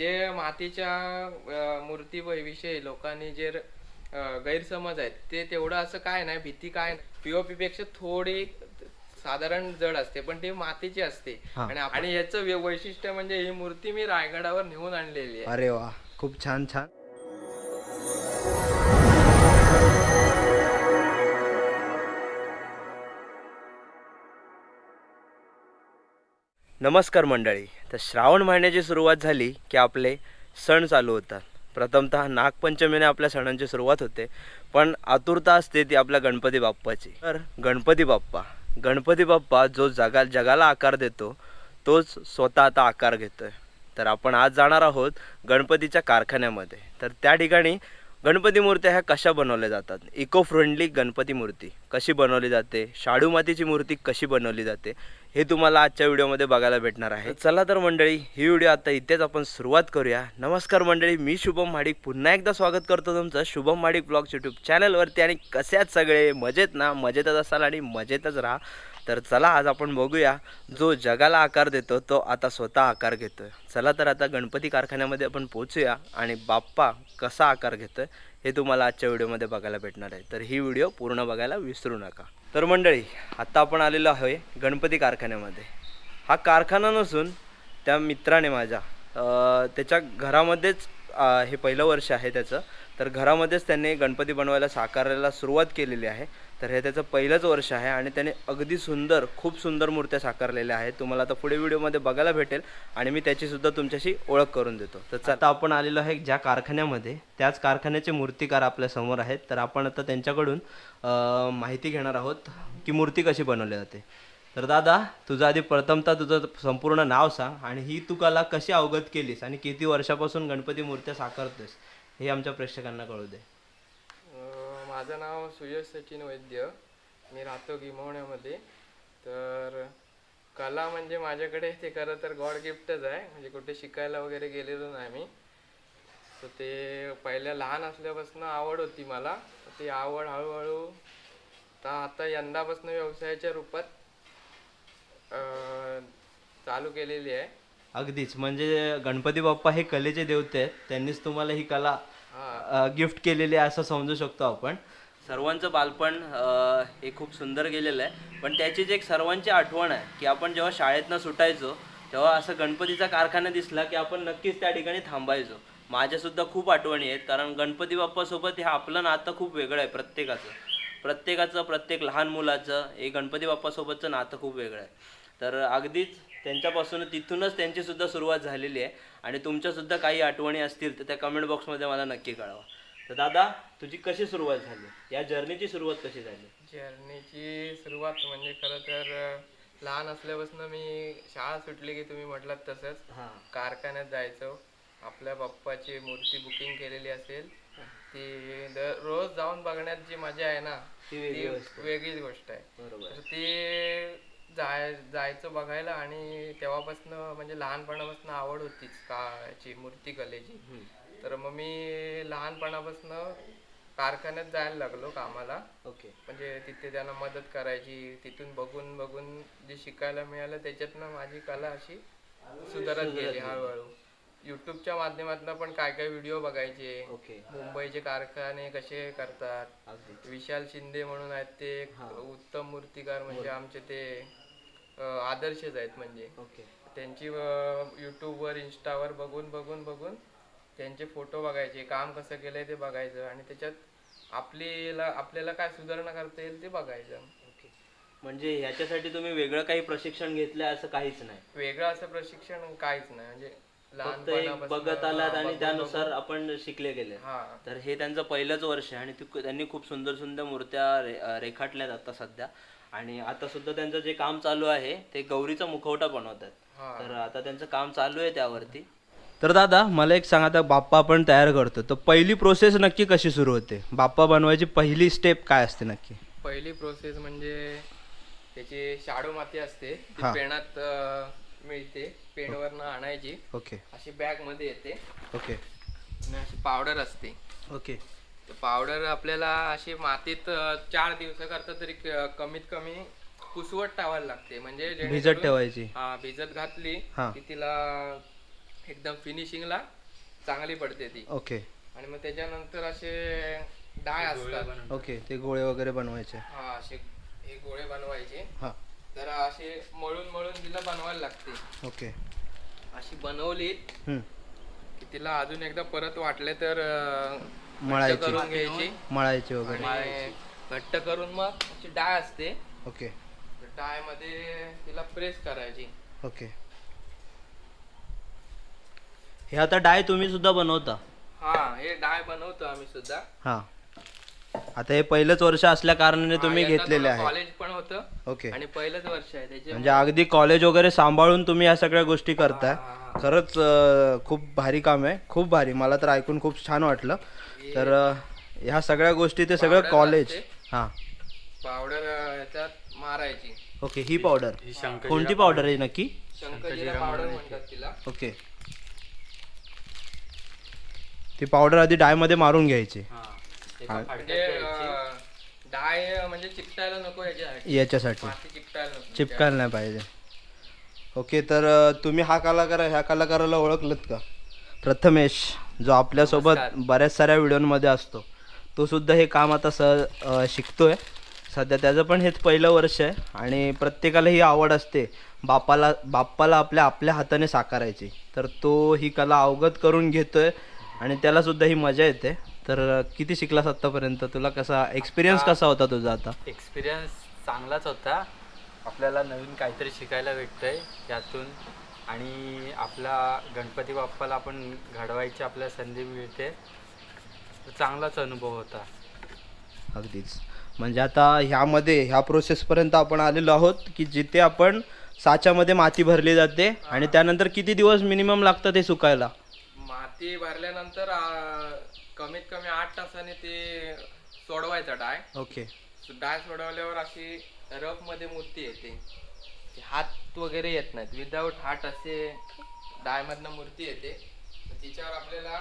जे मातीच्या मूर्ती विषयी लोकांनी जे गैरसमज आहेत ते तेवढं असं काय नाही भीती काय पीओपी पेक्षा थोडी साधारण जड असते पण ती मातीची असते. आणि आणि याचं वैशिष्ट्य म्हणजे ही मूर्ती मी रायगडावर नेऊन आणलेली आहे. अरे वा खूप छान छान. नमस्कार मंडळी. तर श्रावण महिन्याची सुरुवात झाली की आपले सण चालू होतात. प्रथमतः नागपंचमीने आपल्या सणांची सुरुवात होते. पण आतुरता असते ती आपल्या गणपती बाप्पाची. तर गणपती बाप्पा. गणपती बाप्पा जो जगा जगाला आकार देतो तोच स्वतः आता आकार घेतोय. तर आपण आज जाणार आहोत गणपतीच्या कारखान्यामध्ये. तर त्या ठिकाणी गणपती मूर्त्या ह्या कशा बनवल्या जातात? इको फ्रेंडली गणपती मूर्ती कशी बनवली जाते? शाडू मातीची मूर्ती कशी बनवली जाते? हे तुम्हाला आजच्या व्हिडिओमध्ये बघायला भेटणार आहे. चला तर मंडळी ही व्हिडिओ आता इथेच आपण सुरुवात करूया. नमस्कार मंडळी मी शुभम माडिक. पुन्हा एकदा स्वागत करतो तुमचं शुभम माडिक ब्लॉग्स यूट्यूब चॅनलवरती. आणि कशाच सगळे? मजेत ना? मजेतच असाल आणि मजेतच राहा. तर चला आज आपण बघूया. जो जगाला आकार देतो तो आता स्वतः आकार घेतोय. चला तर आता गणपती कारखान्यामध्ये आपण पोचूया आणि बाप्पा कसा आकार घेतोय? हे तुम्हाला आजच्या व्हिडिओमध्ये बघायला भेटणार आहे. तर ही व्हिडिओ पूर्ण बघायला विसरू नका. तर मंडळी आत्ता आपण आलेलो आहे गणपती कारखान्यामध्ये. हा कारखाना नसून त्या मित्राने माझ्या त्याच्या घरामध्येच हे पहिलं वर्ष आहे त्याचं. तर घरामध्येच त्यांनी गणपती बनवायला साकारायला सुरुवात केलेली आहे. तर हे त्याचं पहिलंच वर्ष आहे आणि त्याने अगदी सुंदर खूप सुंदर मूर्त्या साकारलेल्या आहेत. तुम्हाला आता पुढे व्हिडिओमध्ये बघायला भेटेल आणि मी त्याची सुद्धा तुमच्याशी ओळख करून देतो. तर आता आपण आलेलो आहे ज्या कारखान्यामध्ये. त्याच कारखान्याचे मूर्तिकार आपल्यासमोर आहेत. तर आपण आता त्यांच्याकडून माहिती घेणार आहोत की मूर्ती कशी बनवली जाते. तर दादा तुझं आधी प्रथमतः तुझं संपूर्ण नाव सांग आणि ही तू कला कशी अवगत केलीस आणि किती वर्षापासून गणपती मूर्त्या साकारतोस हे आमच्या प्रेक्षकांना कळू दे. माझं नाव सुयश सचिन वैद्य. मी राहतो गिमवण्यामध्ये. तर कला म्हणजे माझ्याकडे ते खरं तर गॉड गिफ्टच आहे. म्हणजे कुठे शिकायला वगैरे गेलेलो नाही मी तर ते पहिल्या लहान असल्यापासून आवड होती मला. तर ती आवड हळूहळू आता आता यंदापासून व्यवसायाच्या रूपात चालू केलेली आहे. अगदीच. म्हणजे गणपती बाप्पा हे कलेचे देवते आहेत. त्यांनीच तुम्हाला ही कला गिफ्ट केलेली आहे असं समजू शकतो आपण. सर्वांचं बालपण हे खूप सुंदर गेलेलं आहे. पण त्याचीच एक सर्वांची आठवण आहे की आपण जेव्हा शाळेतनं सुटायचो तेव्हा असं गणपतीचा कारखाना दिसला की आपण नक्कीच त्या ठिकाणी थांबायचो. माझ्यासुद्धा खूप आठवणी आहेत कारण गणपती बाप्पासोबत हे आपलं नातं खूप वेगळं आहे प्रत्येकाचं. प्रत्येकाचं प्रत्येक लहान मुलाचं हे गणपती बाप्पासोबतचं नातं खूप वेगळं आहे. तर अगदीच त्यांच्यापासून तिथूनच त्यांचीसुद्धा सुरुवात झालेली आहे. आणि तुमच्यासुद्धा काही आठवणी असतील तर त्या कमेंट बॉक्समध्ये मला नक्की कळवा. तर दादा तुझी कशी सुरुवात झाली? या जर्नीची सुरुवात कशी झाली? जर्नीची सुरुवात म्हणजे खरं तर लहान असल्यापासून मी शाळा सुटली की तुम्ही म्हटलात तसंच. कारखान्यात जायचो. आपल्या बाप्पाची मूर्ती बुकिंग केलेली असेल. ती रोज जाऊन बघण्यात जी मजा आहे ना ती. वेगळीच गोष्ट आहे. बरोबर. तर ते जाय जायचं बघायला आणि तेव्हापासून म्हणजे लहानपणापासून आवड होतीच का याची मूर्ती कलेची. तर मग मी लहानपणापासून कारखान्यात जायला लागलो कामाला. ओके. म्हणजे तिथे त्यांना मदत करायची तिथून बघून बघून जे शिकायला मिळालं त्याच्यातनं माझी कला अशी सुधारत गेली हळूहळू. युट्यूबच्या माध्यमातून पण काय काय व्हिडिओ बघायचे. मुंबईचे कारखाने कसे करतात? विशाल शिंदे म्हणून आहेत ते. उत्तम मूर्तिकार म्हणजे आमचे ते आदर्शच आहेत म्हणजे. ओके. त्यांची युट्यूबवर इंस्टावर बघून बघून बघून त्यांचे फोटो बघायचे. काम कसं केलंय ते बघायचं. आणि त्याच्यात आपल्याला आपल्याला काय सुधारणा करता येईल ते बघायचं. म्हणजे ह्याच्यासाठी तुम्ही वेगळं काही प्रशिक्षण घेतलं असं काहीच नाही? वेगळं असं प्रशिक्षण काहीच नाही. म्हणजे फक्त एक बघत आलात आणि त्यानुसार आपण शिकले गेले. तर हे त्यांचं पहिलंच वर्ष आहे आणि त्यांनी खूप सुंदर सुंदर मूर्त्या रेखाटल्यात आता सध्या. आणि आता सुद्धा त्यांचं जे काम चालू आहे ते गौरीचा मुखवटा बनवतात. तर आता त्यांचं काम चालू आहे त्यावरती. तर दादा मला एक सांगा आता बाप्पा आपण तयार करतो तर पहिली प्रोसेस नक्की कशी सुरू होते? बाप्पा बनवायची पहिली स्टेप काय असते नक्की? पहिली प्रोसेस म्हणजे त्याची शाडू माती असते ती हा. पेणात अं, मिळते पेणवरनं आणायची. ओके. अशी बॅगमध्ये येते. ओके. आणि अशी पावडर असते. ओके. पावडर आपल्याला अशी मातीत अं, चार दिवस करता तरी क- कमीत कमी पुसवट टावायला लागते. म्हणजे भिजत जेणेकरून- ठेवायची. हा भिजत घातली हा. की तिला एकदम फिनिशिंगला चांगली पडते ती. ओके. आणि मग त्याच्यानंतर असे डाय असतात. ओके ते गोळे वगैरे बनवायचे. हा असे हे गोळे बनवायचे. हां. तर असे मळून मळून तिला बनवायला लागते. ओके. अशी बनवली हम्म. की तिला अजून एकदा परत वाटले तर मळायची. करून घ्यायची. मळायची वगैरे. आणि घट्ट करून मग अशी डाळ असते. ओके. डाळमध्ये तिला प्रेस करायची. ओके. हे आता डाय तुम्ही सुद्धा बनवता. हा हे डाळ बनवतो आम्ही सुद्धा. हां. आता हे पहिलंच वर्ष असल्या कारणाने तुम्ही घेतलेले आहे. कॉलेज पण होतं ओके. आणि पहिलंच वर्ष आहे त्याचे म्हणजे अगदी कॉलेज वगैरे सांभाळून तुम्ही या सगळ्या गोष्टी करताय. खरंच अं, खूप भारी काम आहे. खूप भारी. मला तर ऐकून खूप छान वाटलं. तर अं, ह्या सगळ्या गोष्टी ते सगळं कॉलेज. हां. पावडर ह्याच्यात मारायची. ओके ही पावडर. कोणती पावडर आहे नक्की? शंकरजीरा पावडर म्हणतात तिला. ओके. ती पावडर आधी डायमध्ये मारून घ्यायची. म्हणजे डाळ म्हणजे चिकटायला नको ह्याच्यासाठी याच्यासाठी. चिपकायला नाही पाहिजे. ओके तर तुम्ही हा कलाकार ह्या कलाकाराला ओळखलत का? प्रथमेश जो आपल्यासोबत बऱ्याच साऱ्या व्हिडिओमध्ये असतो. तो सुद्धा हे काम आता स अं, शिकतोय. सध्या त्याचं पण हेच पहिलं वर्ष आहे. आणि प्रत्येकाला ही आवड असते बापाला बाप्पाला आपल्या आपल्या हाताने साकारायची. तर तो ही कला अवगत करून घेतोय. आणि त्याला सुद्धा ही मजा येते. तर किती शिकलास आत्तापर्यंत? तुला कसा एक्सपिरियन्स कसा होता तुझा आता? एक्सपिरियन्स चांगलाच होता. आपल्याला नवीन काहीतरी शिकायला भेटतंय यातून. आणि आपला गणपती बाप्पाला आपण घडवायची आपल्याला संधी मिळते. चांगलाच अनुभव होता. अगदीच. म्हणजे आता ह्यामध्ये ह्या प्रोसेसपर्यंत आपण आलेलो आहोत की जिथे आपण साच्यामध्ये माती भरली जाते आणि त्यानंतर किती दिवस मिनिमम लागतं ते सुकायला? माती भरल्यानंतर कमीत कमी आठ तासाने ते सोडवायचा डाय. ओके. डाय सोडवल्यावर अशी रफमध्ये मूर्ती येते ती. हात वगैरे येत नाहीत. विदाऊट हात असे डाय मधनं मूर्ती येते तिच्यावर आपल्याला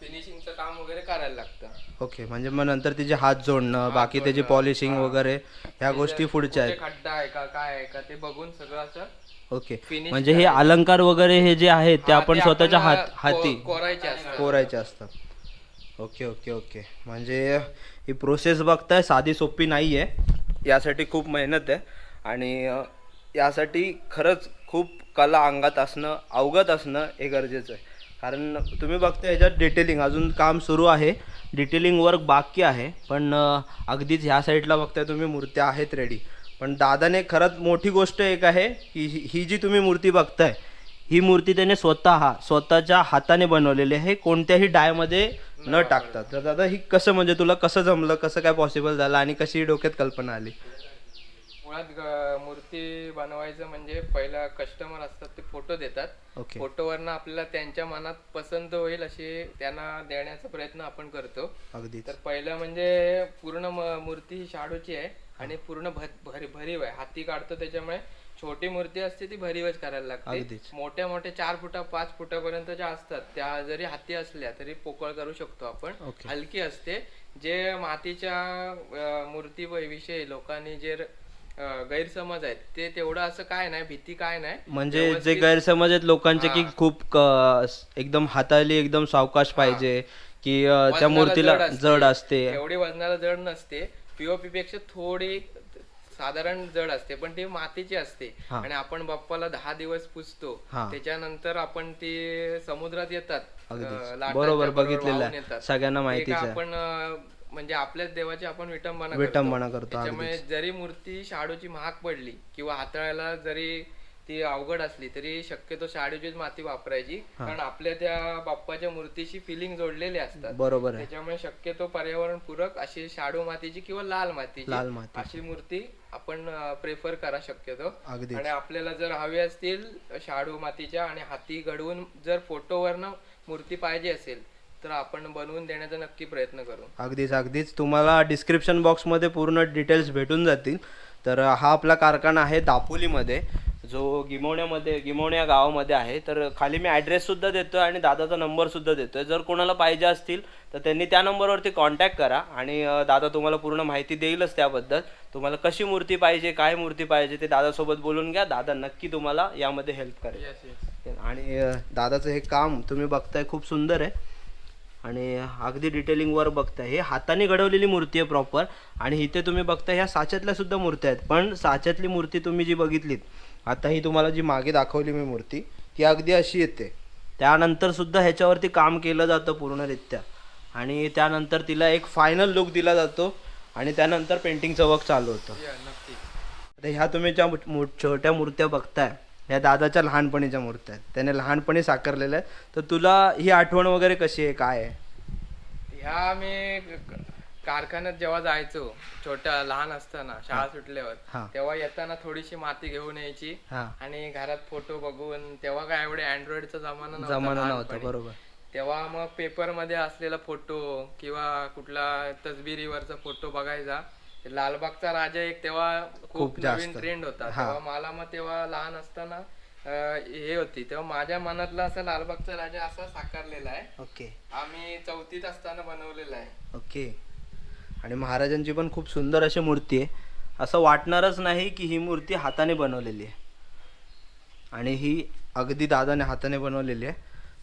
फिनिशिंगचं काम वगैरे करायला लागतं. ओके म्हणजे मग नंतर तिचे हात जोडणं बाकी त्याची पॉलिशिंग वगैरे ह्या गोष्टी पुढच्या आहेत. खड्डा आहे का काय आहे का ते बघून सगळं असं ओके. Finish म्हणजे हे अलंकार वगैरे हे जे आहेत ते आपण ते स्वतःच्या हात को- हाती. कोरायचे असतात. कोरायचे असतात. Okay okay okay. म्हणजे ही प्रोसेस बघताय साधी सोपी नाही आहे यासाठी खूप मेहनत आहे. आणि अ, यासाठी खरंच खूप कला अंगात असणं अवगत असणं हे गरजेचं आहे. कारण तुम्ही बघताय ह्याच्यात डिटेलिंग अजून काम सुरू आहे. डिटेलिंग वर्क बाकी आहे. पण अ, अगदीच ह्या साईडला बघताय तुम्ही मूर्त्या आहेत रेडी पण दादाने खरंच मोठी गोष्ट एक आहे की ही- जी तुम्ही मूर्ती बघताय ही मूर्ती त्याने स्वतः स्वतःच्या हाताने बनवलेली आहे. कोणत्याही डायमध्ये न टाकता. तर दादा ही कसं म्हणजे तुला कसं जमलं? कसं काय पॉसिबल झालं? आणि कशी डोक्यात कल्पना आली? मुळात मूर्ती बनवायचं म्हणजे पहिला कस्टमर असतात ते फोटो देतात. ओके फोटोवरनं आपल्याला त्यांच्या मनात पसंत होईल असे त्यांना देण्याचा प्रयत्न आपण करतो. अगदीच. तर पहिलं म्हणजे पूर्ण मूर्ती ही शाडूची आहे. आणि पूर्ण भरी भरीव आहे. हाती काढतो त्याच्यामुळे छोटी मूर्ती असते ती भरीवच करायला लागते. मोठ्या मोठ्या चार फुटा पाच फुटापर्यंत ज्या असतात. त्या जरी हाती असल्या तरी पोकळ करू शकतो आपण. हलकी असते. जे मातीच्या मूर्ती व- विषयी लोकांनी जे गैरसमज आहेत ते तेवढं असं काय नाही भीती काय नाही. म्हणजे जे गैरसमज आहेत लोकांचे की. खूप एकदम हाताली एकदम सावकाश पाहिजे की त्या मूर्तीला. जड असते. एवढी वजनाला जड नसते. पीओपी पेक्षा थोडी साधारण जड असते पण ती मातीची असते. आणि आपण बाप्पाला दहा दिवस पुजतो. त्याच्यानंतर आपण ती समुद्रात येतात बरोबर बघितलेलं. सगळ्यांना ते माहितीच का आहे. आपण म्हणजे आपल्याच देवाची आपण विटंबना विटंबना करतो, त्याच्यामुळे जरी मूर्ती शाडूची महाग पडली किंवा हाताळायला जरी ती अवघड असली तरी शक्यतो शाडूचीच माती वापरायची. कारण आपल्या त्या बाप्पाच्या मूर्तीशी फिलिंग जोडलेले असतात. बरोबर त्याच्यामुळे शक्यतो पर्यावरण पूरक अशी शाडू मातीची किंवा लाल मातीची लाल माती. अशी मूर्ती आपण प्रेफर करा शक्यतो. आणि आपल्याला जर हवी असतील शाडू मातीच्या आणि हाती घडवून जर फोटोवरनं मूर्ती पाहिजे असेल तर आपण बनवून देण्याचा नक्की प्रयत्न करू. अगदीच अगदीच. तुम्हाला डिस्क्रिप्शन बॉक्समध्ये पूर्ण डिटेल्स भेटून जातील. तर हा आपला कारखाना आहे दापोलीमध्ये. जो गिमोण्यामध्ये गिमोण्या गावामध्ये आहे तर खाली मी ॲड्रेससुद्धा देतो आणि दादाचा नंबरसुद्धा देतो आहे जर कोणाला पाहिजे असतील तर त्यांनी त्या नंबरवरती कॉन्टॅक्ट करा आणि दादा तुम्हाला पूर्ण माहिती देईलच त्याबद्दल. तुम्हाला कशी मूर्ती पाहिजे काय मूर्ती पाहिजे ते दादासोबत बोलून घ्या. दादा नक्की तुम्हाला यामध्ये हेल्प करेल. आणि दादाचं हे काम तुम्ही बघताय खूप सुंदर आहे. आणि अगदी डिटेलिंग वर बघताय. हे हाताने घडवलेली मूर्ती आहे प्रॉपर आणि इथे तुम्ही बघताय ह्या साच्यातल्या सुद्धा मूर्त्या आहेत. पण साच्यातली मूर्ती तुम्ही जी बघितलीत आता ही तुम्हाला जी मागे दाखवली मी मूर्ती ती अगदी अशी येते. त्यानंतर सुद्धा ह्याच्यावरती काम केलं जातं पूर्णरित्या. आणि त्यानंतर तिला एक फायनल लुक दिला जातो आणि त्यानंतर पेंटिंगचं वर्क चालू होतं. आता ह्या तुम्ही ज्या छोट्या मूर्त्या बघताय ह्या दादाच्या लहानपणीच्या मूर्त्या आहेत. त्याने लहानपणी साकारलेल्या आहेत. तर तुला ही आठवण वगैरे कशी आहे? काय आहे? ह्या मी कारखान्यात जेव्हा जायचो छोट्या लहान असताना शाळा सुटल्यावर. तेव्हा येताना थोडीशी माती घेऊन यायची आणि घरात फोटो बघून तेव्हा काय एवढे अँड्रॉइडचा जमाना जमाना नव्हता. बरोबर. तेव्हा मग पेपरमध्ये असलेला फोटो किंवा कुठला तसबिरीवरचा फोटो बघायचा. लालबागचा राजा एक तेव्हा खूप नवीन. ट्रेंड होता. तेव्हा मला मग तेव्हा लहान असताना हे होती. तेव्हा माझ्या मनातला असा लालबागचा राजा असा साकारलेला आहे. ओके. आम्ही चौथीत असताना बनवलेला आहे. ओके. आणि महाराजांची पण खूप सुंदर अशी मूर्ती आहे. असं वाटणारच नाही की ही मूर्ती हाताने बनवलेली आहे. आणि ही अगदी दादाने हाताने बनवलेली आहे.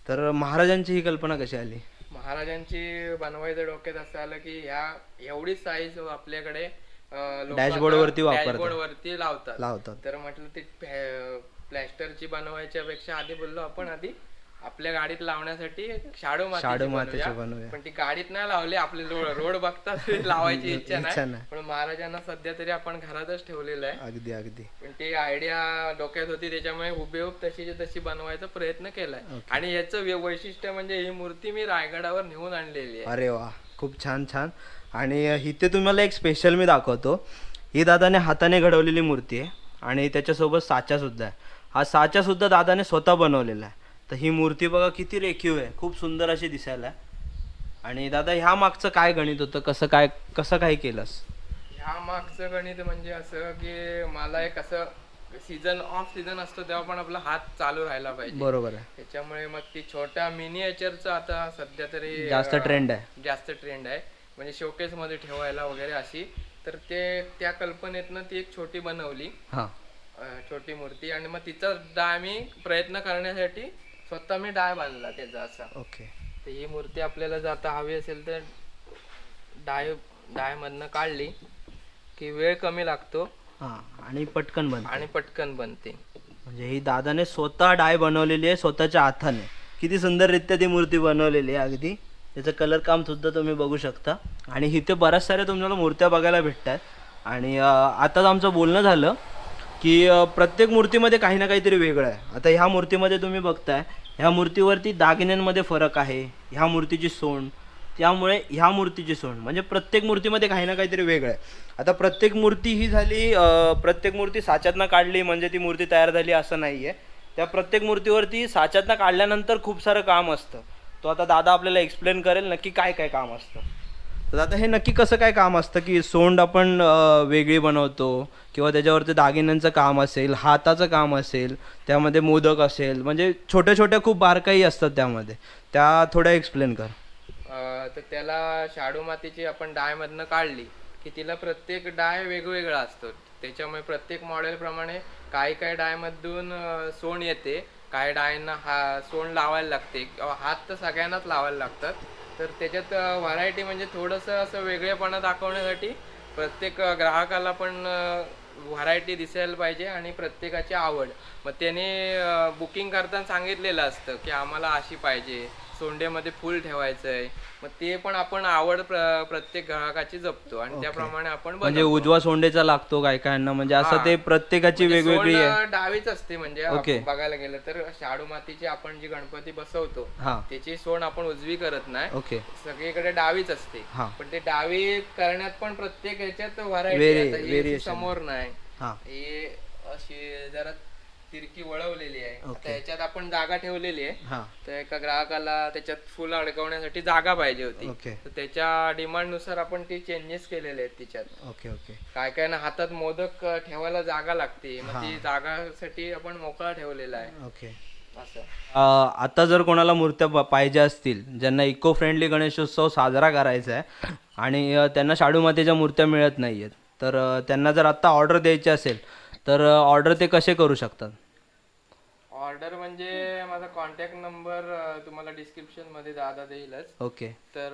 तर महाराजांची ही कल्पना कशी आली? महाराजांची बनवायचं डोक्यात असं आलं की ह्या एवढी साईज आपल्याकडे Dashboard वरती dashboard वरती लावतात. लावतात. तर म्हटलं ते प्लॅस्टरची बनवायच्या पेक्षा आधी बोललो आपण आधी. आपल्या गाडीत लावण्यासाठी शाडो शाडू माती मातीची बनवूया. पण ती गाडीत नाही लावली आपले रोड बघतात ते लावायची इच्छा नाही. पण महाराजांना सध्या तरी आपण घरातच ठेवलेलं आहे. अगदी अगदी. पण ती आयडिया डोक्यात होती त्याच्यामुळे हुबेहूब तशीच्या तशी बनवायचा प्रयत्न केलाय. आणि याचं वैशिष्ट्य म्हणजे ही मूर्ती मी रायगडावर नेऊन आणलेली आहे. अरे वा खूप छान छान. आणि इथे तुम्हाला एक स्पेशल मी दाखवतो. ही दादाने हाताने घडवलेली मूर्ती आहे. आणि त्याच्यासोबत साचा सुद्धा आहे. हा साचा सुद्धा दादाने स्वतः बनवलेला आहे. तर ही मूर्ती बघा किती रेखीव आहे. खूप सुंदर अशी दिसायला. आणि दादा ह्या मागचं काय गणित होतं? कसं काय कसं काय केलंस? ह्या मागचं गणित म्हणजे असं की मला एक असं सीझन ऑफ सीझन असतो तेव्हा पण आपला हात चालू राहायला पाहिजे. बरोबर आहे. त्याच्यामुळे मग ती छोट्या मिनिएचरचं आता सध्या तरी जास्त ट्रेंड आहे. जास्त ट्रेंड आहे. म्हणजे शोकेस मध्ये ठेवायला वगैरे अशी. तर ते त्या कल्पनेतनं ती एक छोटी बनवली. छोटी मूर्ती. आणि मग तिचा मी प्रयत्न करण्यासाठी स्वतः मी डाय बांधला त्याचा असा. ओके. तर ही मूर्ती आपल्याला जर आता हवी असेल तर डाय डाय मधनं काढली की वेळ कमी लागतो. हां आणि पटकन बन आणि पटकन बनते. म्हणजे ही दादाने स्वतः डाय बनवलेली आहे स्वतःच्या हाताने. किती सुंदररित्या ती मूर्ती बनवलेली आहे अगदी. त्याचं कलर काम सुद्धा तुम्ही बघू शकता. आणि इथे बऱ्याच साऱ्या तुम्हाला मूर्त्या बघायला भेटतात. आणि आताच आमचं बोलणं झालं. की प्रत्येक मूर्तीमध्ये काही ना काहीतरी वेगळं आहे. आता ह्या मूर्तीमध्ये तुम्ही बघताय ह्या मूर्तीवरती दागिन्यांमध्ये फरक आहे ह्या मूर्तीची सोंड त्यामुळे ह्या मूर्तीची सोंड. म्हणजे प्रत्येक मूर्तीमध्ये काही ना काहीतरी वेगळं आहे. आता प्रत्येक मूर्ती ही झाली प्रत्येक मूर्ती साच्यातनं काढली म्हणजे ती मूर्ती तयार झाली असं नाही आहे त्या प्रत्येक मूर्तीवरती साच्यातनं काढल्यानंतर खूप सारं काम असतं. तो आता दादा आपल्याला एक्सप्लेन करेल नक्की काय काय काम असतं. तर आता हे नक्की कसं काय काम असतं की सोंड आपण वेगळी बनवतो किंवा त्याच्यावरती दागिन्यांचं काम असेल हाताचं काम असेल त्यामध्ये मोदक असेल म्हणजे छोट्या छोट्या खूप बारकाई असतात त्यामध्ये. त्या थोड्या एक्सप्लेन कर. तर त्याला शाडू मातीची आपण डायमधनं काढली की तिला प्रत्येक डाय वेगवेगळा असतो. त्याच्यामुळे प्रत्येक मॉडेलप्रमाणे काही काही डायमधून सोंड येते. काही डायना हा सोंड लावायला लागते. हात तर सगळ्यांनाच लावायला लागतात. तर त्याच्यात व्हरायटी म्हणजे थोडंसं असं वेगळेपणा दाखवण्यासाठी प्रत्येक ग्राहकाला पण व्हरायटी दिसायला पाहिजे आणि प्रत्येकाची आवड. मग त्याने बुकिंग करताना सांगितलेलं असतं की आम्हाला अशी पाहिजे. सोंडेमध्ये फुल ठेवायचं आहे मग ते पण आपण आवड प्र- प्रत्येक ग्राहकाची जपतो आणि त्याप्रमाणे आपण म्हणजे बनवतो. उजवा सोंडेचा लागतो काय कायांना म्हणजे असं. ते प्रत्येकाची म्हणजे वेगवेगळी आहे. डावीच असते म्हणजे ओके. आपण बघायला गेलं तर शाडू मातीची आपण जी गणपती बसवतो हां. त्याची सोंड आपण उजवी करत नाही. ओके. सगळीकडे डावीच असते. हां. पण ते डावी करण्यात पण प्रत्येक ह्याच्यात Vari- variation. समोर नाही. हां. ही अशी जरा तिरकी वळवलेली आहे. आता ह्याच्यात आपण जागा ठेवलेली आहे. हां. तर एका ग्राहकाला त्याच्यात फुल अडकवण्यासाठी जागा पाहिजे होती. ओके. तर त्याच्या डिमांडनुसार आपण ती चेंजेस केलेले आहेत तिच्यात. Okay okay. काय काय ना हातात मोदक अं, ठेवायला जागा लागते. मग. ती जागासाठी आपण मोकळा ठेवलेला आहे. ओके. असं. अ, आता जर कोणाला मूर्त्या प- पाहिजे असतील ज्यांना इको फ्रेंडली गणेशोत्सव साजरा करायचा आहे आणि अ, त्यांना शाडू मातीच्या मूर्त्या मिळत नाही आहेत तर अ, त्यांना जर आत्ता ऑर्डर द्यायची असेल तर ऑर्डर ते कसे करू शकतात? ऑर्डर म्हणजे माझा कॉन्टॅक्ट नंबर तुम्हाला डिस्क्रिप्शनमध्ये दादा देईलच. ओके. तर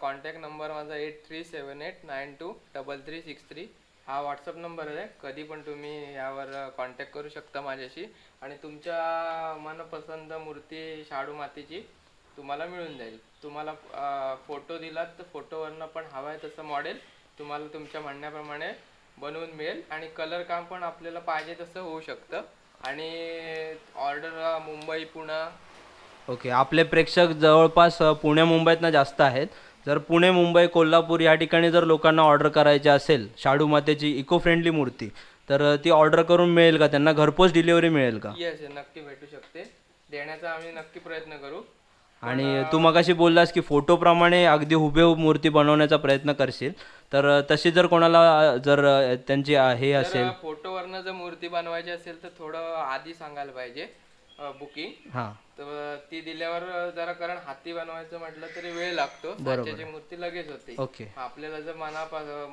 कॉन्टॅक्ट नंबर माझा eight three seven eight nine two double three six three हा व्हॉट्सअप नंबर आहे. कधी पण तुम्ही यावर कॉन्टॅक्ट करू शकता माझ्याशी. आणि तुमच्या मनपसंत मूर्ती शाडू मातीची तुम्हाला मिळून जाईल. तुम्हाला फोटो दिलात तर फोटोवरनं पण हवं आहे तसं मॉडेल तुम्हाला तुमच्या म्हणण्याप्रमाणे बनवून मिळेल आणि कलर काम पण आपल्याला पाहिजे तसं होऊ शकतं. आणि ऑर्डर मुंबई पुणे. ओके आपले प्रेक्षक जवळपास पुणे मुंबईतनं जास्त आहेत. जर पुणे मुंबई कोल्हापूर या ठिकाणी जर लोकांना ऑर्डर करायची असेल शाडू मातेची इको फ्रेंडली मूर्ती तर ती ऑर्डर करून मिळेल का? त्यांना घरपोच डिलिव्हरी मिळेल का? येस नक्की भेटू शकते. देण्याचा आम्ही नक्की प्रयत्न करू. आणि तू मगाशी बोललास की फोटोप्रमाणे अगदी हुबेहूब मूर्ती बनवण्याचा प्रयत्न करशील. तर तशी जर कोणाला जर त्यांची हे असेल फोटोवरनं जर मूर्ती बनवायची असेल तर थोडं आधी सांगायला पाहिजे. बुकिंग हां. तर ती दिल्यावर जरा कारण हाती बनवायचं म्हटलं तरी वेळ लागतो. त्याची मूर्ती लगेच होते. ओके. आपल्याला जर मना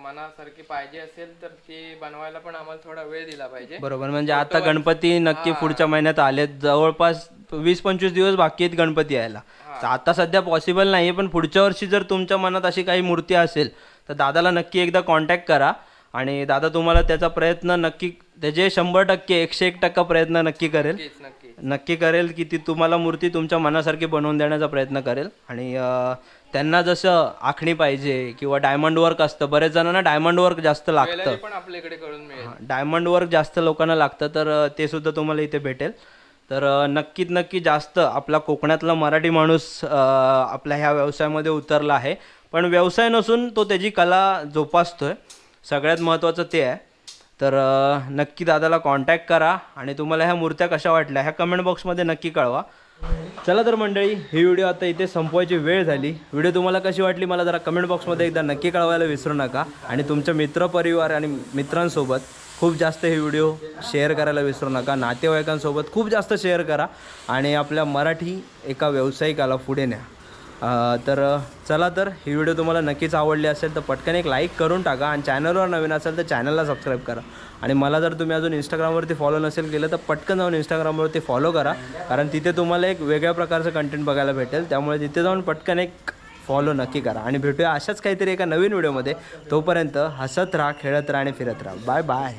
मनासारखी पाहिजे असेल तर ती बनवायला पण आम्हाला थोडा वेळ दिला पाहिजे. बरोबर. म्हणजे आता गणपती नक्की पुढच्या महिन्यात आलेत. जवळपास वीस पंचवीस दिवस बाकी आहेत गणपती यायला. तर आता सध्या पॉसिबल नाही पण पुढच्या वर्षी जर तुमच्या मनात अशी काही मूर्ती असेल तर दादाला नक्की एकदा कॉन्टॅक्ट करा. आणि दादा तुम्हाला त्याचा प्रयत्न नक्की त्याचे शंभर टक्के एकशे एक टक्का प्रयत्न नक्की करेल. नक्की करेल की ती तुम्हाला मूर्ती तुमच्या मनासारखी बनवून देण्याचा प्रयत्न करेल. आणि त्यांना जसं आखणी पाहिजे किंवा डायमंड वर्क असतं बरेच जणांना डायमंड वर्क जास्त लागतं. ज्वेलरी पण आपल्या इकडे करून मिळेल. डायमंड वर्क जास्त लोकांना लागतं तर ते सुद्धा तुम्हाला इथे भेटेल. तर अ, नक्कीत नक्की जास्त आपला कोकणातला मराठी माणूस आपल्या ह्या व्यवसायामध्ये उतरला आहे. पण व्यवसाय नसून तो त्याची कला जोपासतोय. सगळ्यात महत्त्वाचं ते आहे. तर नक्की दादाला कॉन्टॅक्ट करा आणि तुम्हाला ह्या मूर्त्या कशा वाटल्या ह्या कमेंट बॉक्समध्ये नक्की कळवा. चला तर मंडळी ही व्हिडिओ आता इथे संपवायची वेळ झाली. व्हिडिओ तुम्हाला कशी वाटली मला जरा कमेंट बॉक्समध्ये एकदा नक्की कळवायला विसरू नका. आणि तुमच्या मित्रपरिवार आणि मित्रांसोबत खूप जास्त हे व्हिडिओ शेअर करायला विसरू नका. नातेवाईकांसोबत खूप जास्त शेअर करा आणि आपल्या मराठी एका व्यावसायिकाला पुढे न्या. तर चला तर ही व्हिडिओ तुम्हाला नक्कीच आवडली असेल तर पटकन एक लाईक करून टाका आणि चॅनलवर नवीन असेल तर चॅनलला सबस्क्राईब करा. आणि मला जर तुम्ही अजून इंस्टाग्रामवरती फॉलो नसेल केलं तर पटकन जाऊन इंस्टाग्रामवरती फॉलो करा. कारण तिथे तुम्हाला एक वेगळ्या प्रकारचं कंटेंट बघायला भेटेल. त्यामुळे तिथे जाऊन पटकन एक फॉलो नक्की करा. आणि भेटूया अशाच काहीतरी एका नवीन व्हिडिओमध्ये. तोपर्यंत हसत राहा खेळत राहा आणि फिरत राहा. Bye bye